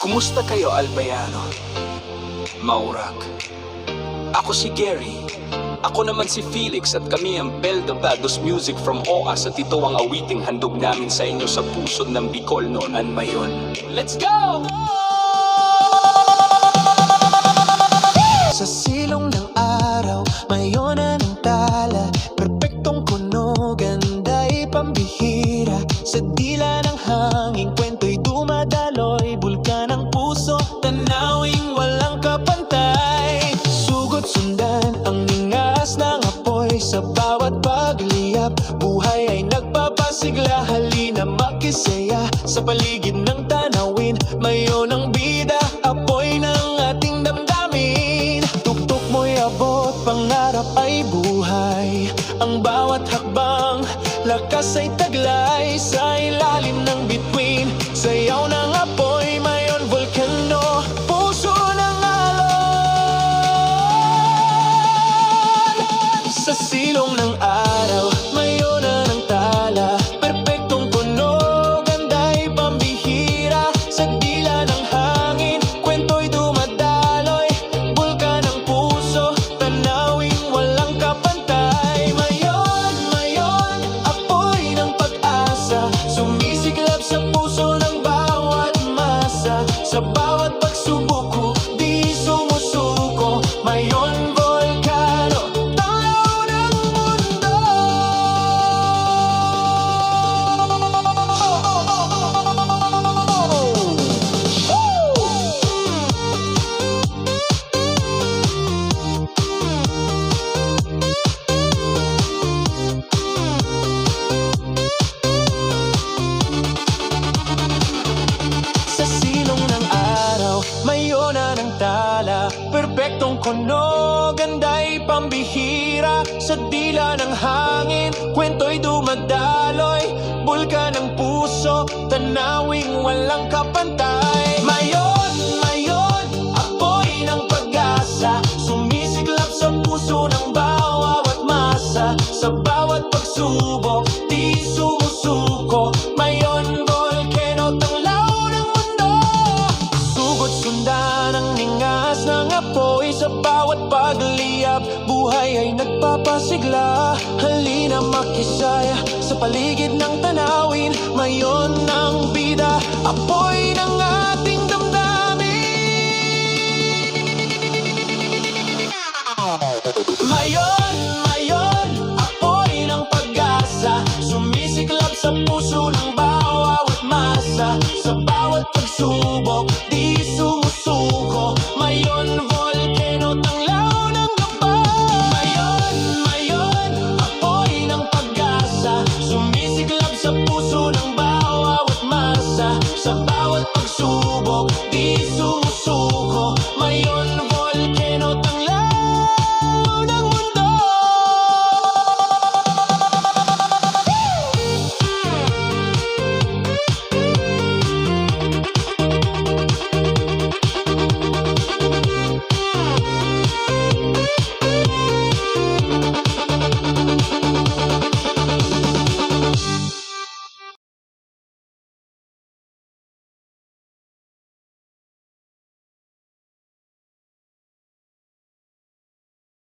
Kumusta kayo, Albayano? Maurak. Ako si Gary. Ako naman si Felix at kami ang Beldabados Music from OAS at ito ang awiting handog namin sa inyo sa pusod ng Bicol noon at mayon. Let's go! Sa silong ng araw, mayona ng tala Perpektong kuno, ganda'y pambihira Sa dila ng hangin, Makisaya sa paligid ng tanawin Mayon ang bida, apoy ng ating damdamin. Tuktok mo'y abot, pangarap ay buhay. Ang bawat hakbang, lakas ay taglay. Sa ilalim ng bituin, sayaw ng apoy Mayon volcano, puso ng alon Sa silong ng araw, ng tala Perpektong kuno, ganda'y pambihira Sa dila ng hangin, kwento'y dumadaloy Bulkan ng puso, tanawing walang kapantay. Mayon, mayon, apoy ng pag-asa Sumisiklap sa puso ng bawat masa Sa bawat pagsubok, di buhay ay nagpapasigla. Halina makisaya sa paligid ng tanawin. Mayon ang bida, apoy ng ating damdamin. Mayon, mayon, apoy ng pag-asa. Sumisiklab sa puso ng bawat masa. Sa bawat pagsubok